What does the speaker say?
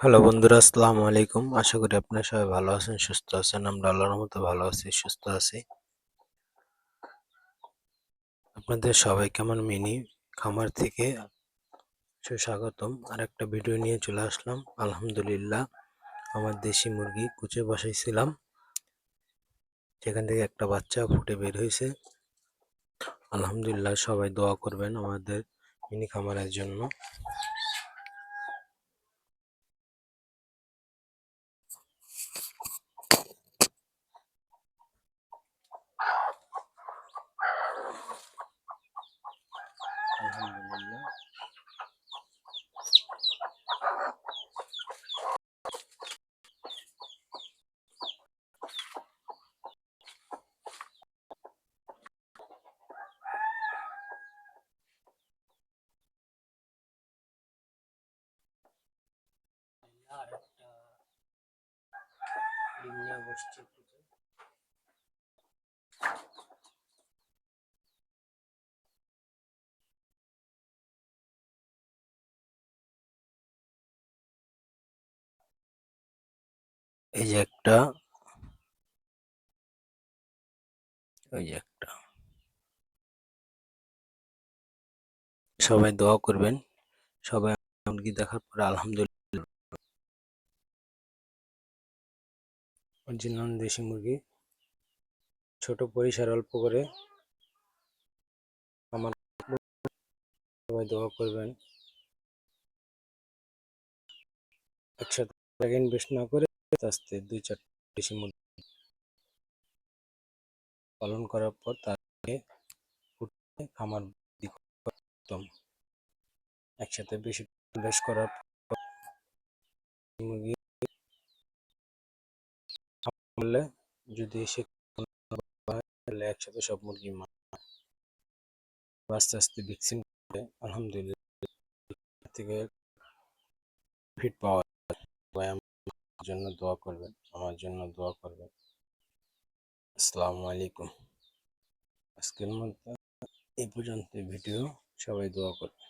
Hello বন্ধুরা, আসসালামু আলাইকুম। আশা করি আপনারা সবাই ভালো আছেন, সুস্থ আছেন। আমরা আল্লাহর মতো ভালো আছি, সুস্থ আছি। আপনাদের সবাই কেমন মিনি খামার থেকে সুস্বাগতম। আর একটা ভিডিও নিয়ে চলে আসলাম। আলহামদুলিল্লাহ, আমার দেশি মুরগি কুচে বসাইছিলাম। সেখান থেকে একটা বাচ্চা ফুটে বের হয়েছে। আলহামদুলিল্লাহ, সবাই দোয়া করবেন আমাদের মিনি খামারের জন্য। আলহামদুলিল্লাহ। বসছে এই যে একটা ওই যে একটা। সবাই দোয়া করবেন। সবাই মুরগি দেখার পরে আলহামদুলিল্লাহ। অরিজিনাল দেশি মুরগি। ছোট পরিসর অল্প করে আমার সবাই দোয়া করবেন। একসাথে ইনভেস্ট না করে আস্তে দুই চারটে দেশি মুরগি পালন করার পর তাকে খামার করতাম একসাথে বেশি ইনভেস্ট করার মুরগি করলে যদি সে তাহলে একসাথে সব মুরগি মারা আস্তে আস্তে ভ্যাকসিন আলহামদুলিল্লাহ থেকে ফিট পাওয়া যায়। জন্য দোয়া করবেন, আমার জন্য দোয়া করবেন। আসসালামু আলাইকুম। আজকের মধ্যে এই পর্যন্ত ভিডিও সবাই দোয়া করবেন।